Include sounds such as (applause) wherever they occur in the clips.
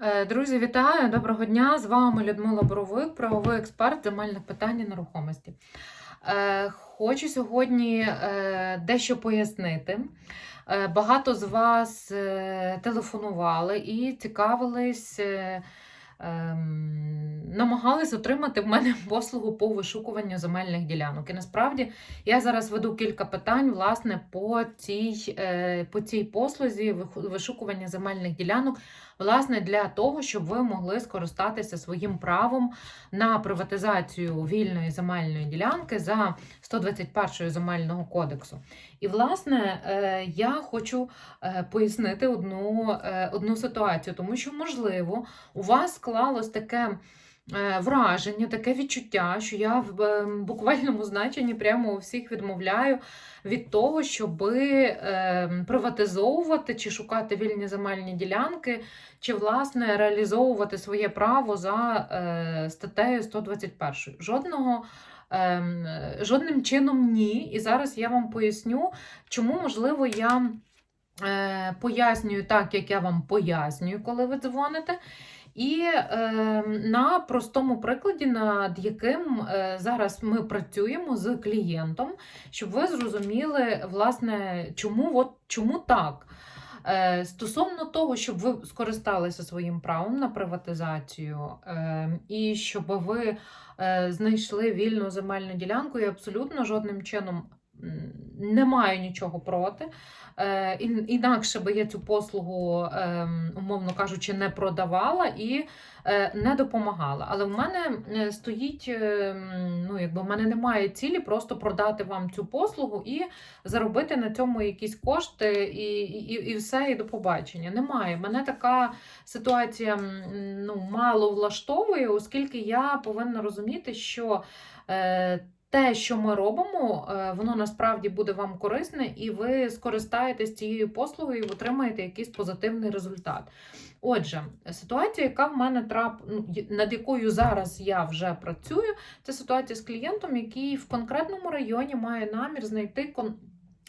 Е, Друзі, вітаю! Доброго дня! З вами Людмила Боровик, правовий експерт земельних питань і нерухомості. Е, Хочу сьогодні е, дещо пояснити. Багато з вас телефонували і цікавились, намагались отримати в мене (laughs) послугу по вишукуванню земельних ділянок. І насправді я зараз веду кілька питань власне по цій, е, по цій послузі вишукування земельних ділянок. Власне, для того, щоб ви могли скористатися своїм правом на приватизацію вільної земельної ділянки за 121 земельного кодексу. І, власне, е, я хочу е, пояснити одну, одну ситуацію, тому що, можливо, у вас склалось таке. е, Враження, таке відчуття, що я в е, буквальному значенні прямо у всіх відмовляю від того, щоб приватизовувати чи шукати вільні земельні ділянки чи власне реалізовувати своє право за е, статтею 121. Жодного. ем, Жодним чином ні. І зараз я вам поясню, чому, можливо, я е, пояснюю так, як я вам пояснюю, коли ви дзвоните. І е, на простому прикладі, над яким е, зараз ми працюємо з клієнтом, щоб ви зрозуміли, власне, чому, от, чому так. Е, Стосовно того, щоб ви скористалися своїм правом на приватизацію е, і щоб ви е, знайшли вільну земельну ділянку, я абсолютно жодним чином не маю нічого проти. Е, Інакше би я цю послугу, ем, умовно кажучи, не продавала і е, не допомагала. Але в мене е, стоїть, ем, ну якби в мене немає цілі просто продати вам цю послугу і заробити на цьому якісь кошти, і, і, і все, і до побачення. Немає. Мене така ситуація ну, мало влаштовує, оскільки я повинна розуміти, що. Те, що ми робимо, е, воно насправді буде вам корисне, і ви скористаєтесь цією послугою і отримаєте якийсь позитивний результат. Отже, ситуація, яка в мене трап, ну, над якою зараз я вже працюю, це ситуація з клієнтом, який в конкретному районі має намір знайти кон...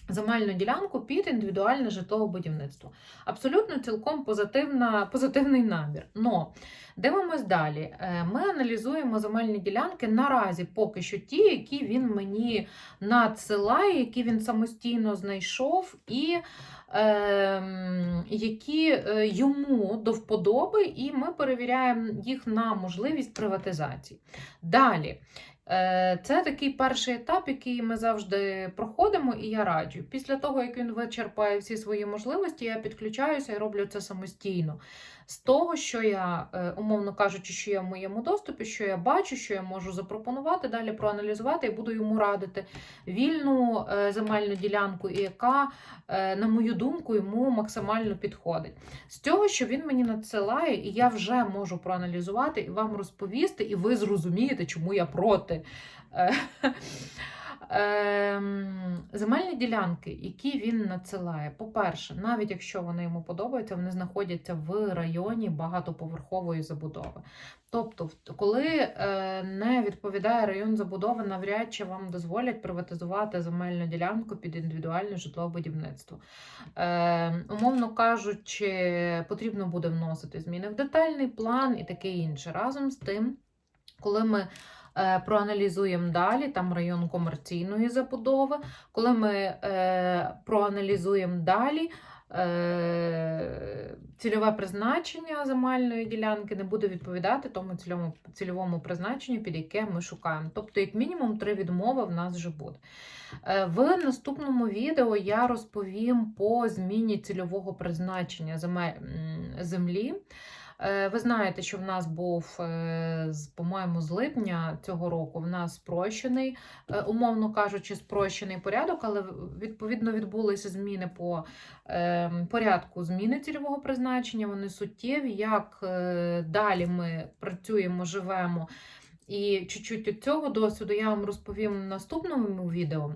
земельну ділянку під індивідуальне житлове будівництво. Абсолютно цілком позитивна, позитивний намір. Но дивимось далі. Е, Ми аналізуємо земельні ділянки наразі поки що ті, які він мені надсилає, які він самостійно знайшов, і ем, які е, йому до вподоби, і ми перевіряємо їх на можливість приватизації. Далі. Е, Це такий перший етап, який ми завжди проходимо, і я раджу. Після того, як він вичерпає всі свої можливості, я підключаюся і роблю це самостійно. З того, що я, е, умовно кажучи, що є в моєму доступі, що я бачу, що я можу запропонувати, далі проаналізувати і буду йому радити вільну е, земельну ділянку, яка, е, на мою думку, йому максимально підходить. З цього, що він мені надсилає, і я вже можу проаналізувати і вам розповісти, і ви зрозумієте, чому я проти. Ем, Земельні ділянки, які він надсилає, по-перше, навіть якщо вони йому подобаються, вони знаходяться в районі багатоповерхової забудови. Тобто, коли е, не відповідає район забудови, навряд чи вам дозволять приватизувати земельну ділянку під індивідуальне житлове будівництво. Е, умовно кажучи, потрібно буде вносити зміни в детальний план і таке інше. Разом з тим, коли ми проаналізуємо далі, там район комерційної забудови, коли ми е, проаналізуємо далі. е, Цільове призначення земельної ділянки не буде відповідати тому цільовому, цільовому призначенню, під яке ми шукаємо. Тобто, як мінімум, три відмови в нас вже буде. Е, В наступному відео я розповім по зміні цільового призначення землі. Е, Ви знаєте, що в нас був, е, по-моєму, з липня цього року в нас спрощений, е, умовно кажучи, спрощений порядок, але відповідно відбулися зміни по е, порядку зміни цільового призначення. Вони суттєві. Як е, далі ми працюємо, живемо. І чуть-чуть від цього досвіду я вам розповім в наступному відео.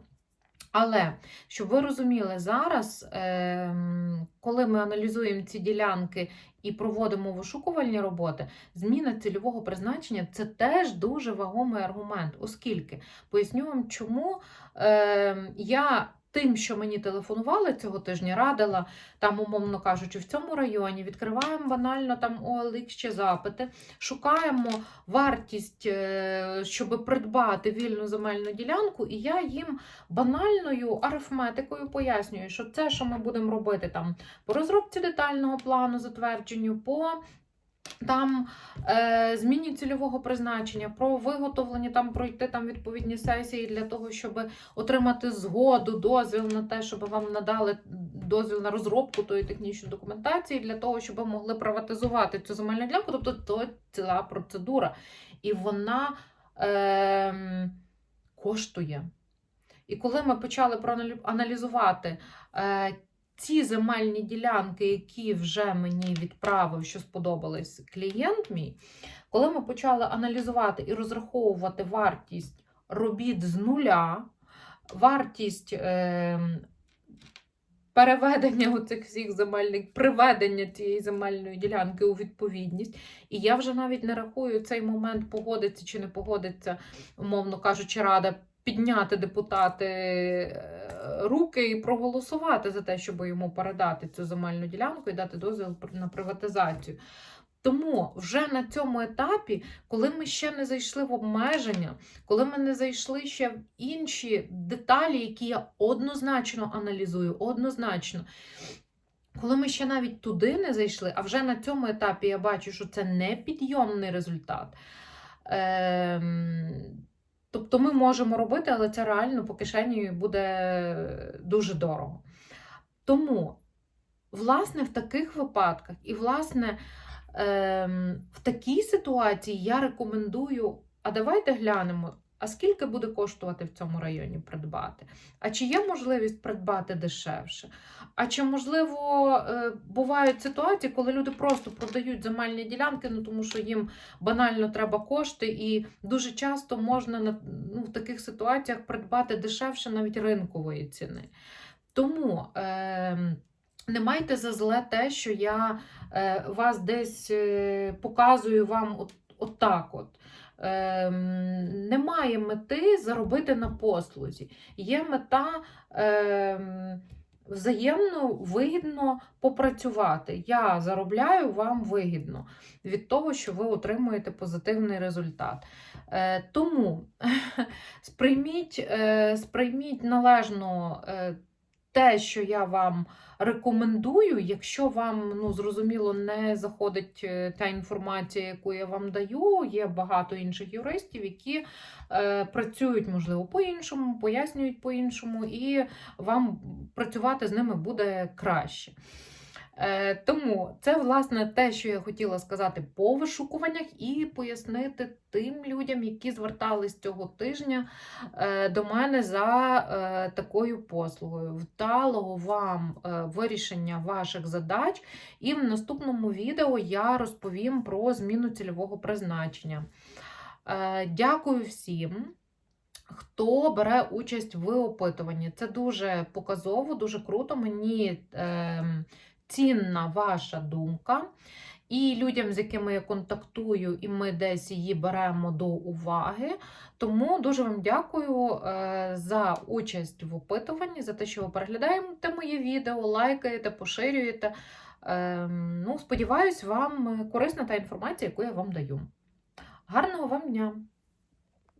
Але щоб ви розуміли, зараз, ем, коли ми аналізуємо ці ділянки і проводимо вишукувальні роботи, зміна цільового призначення це теж дуже вагомий аргумент, оскільки поясню вам, чому е, я тим, що мені телефонували цього тижня, радила там, умовно кажучи, в цьому районі відкриваємо банально там OLX чи запити, шукаємо вартість, е, щоб придбати вільну земельну ділянку, і я їм банальною арифметикою пояснюю, що це, що ми будемо робити там по розробці детального плану, затвердженню, по там е, зміні цільового призначення, про виготовлення, там пройти там відповідні сесії для того, щоб отримати згоду, дозвіл на те, щоб вам надали дозвіл на розробку тої технічної документації, для того, щоб ви могли приватизувати цю земельну ділянку. Тобто то ціла процедура. І вона е, коштує. І коли ми почали проаналізувати е, ці земельні ділянки, які вже мені відправив, що сподобались клієнт мій, коли ми почали аналізувати і розраховувати вартість робіт з нуля, вартість е, переведення (laughs) оцих всіх земельних, приведення цієї земельної ділянки у відповідність, і я вже навіть не рахую цей момент, погодиться чи не погодиться, умовно кажучи, рада підняти депутати е, руки і проголосувати за те, щоб йому передати цю земельну ділянку і дати дозвіл на приватизацію. Тому вже на цьому етапі, коли ми ще не зайшли в обмеження, коли ми не зайшли ще в інші деталі, які я однозначно аналізую, однозначно. Коли ми ще навіть туди не зайшли, а вже на цьому етапі я бачу, що це не підйомний результат. Ем, Тобто ми можемо робити, але це реально по кишені буде дуже дорого. Тому, власне, в таких випадках і, власне, ем, в такій ситуації я рекомендую, а давайте глянемо, а скільки буде коштувати в цьому районі придбати? А чи є можливість придбати дешевше? А чи, можливо, е, бувають ситуації, коли люди просто продають земельні ділянки, ну тому що їм банально треба кошти, і дуже часто можна на- ну, в таких ситуаціях придбати дешевше навіть ринкової ціни. Тому е, не майте за зле те, що я е, вас десь е, показую вам от, от так от. Ем, немає мети заробити на послузі. Є мета ем, взаємно вигідно попрацювати. Я заробляю вам вигідно від того, що ви отримуєте позитивний результат. Е, тому (laughs) сприйміть, е, сприйміть належно е, те, що я вам рекомендую, якщо вам ну, зрозуміло не заходить е, та інформація, яку я вам даю, є багато інших юристів, які е, працюють, можливо, по-іншому, пояснюють по-іншому, і вам працювати з ними буде краще. Е, Тому це, власне, те, що я хотіла сказати по вишукуваннях, і пояснити тим людям, які звертались цього тижня е, до мене за е, такою послугою. Вдалого вам вирішення ваших задач, і в наступному відео я розповім про зміну цільового призначення. Дякую всім. Хто бере участь в опитуванні? Це дуже показово, дуже круто. Мені е, цінна ваша думка. І людям, з якими я контактую, і ми десь її беремо до уваги. Тому дуже вам дякую е, за участь в опитуванні, за те, що ви переглядаєте моє відео, лайкаєте, поширюєте. Е, ну, Сподіваюсь, вам корисна та інформація, яку я вам даю. Гарного вам дня!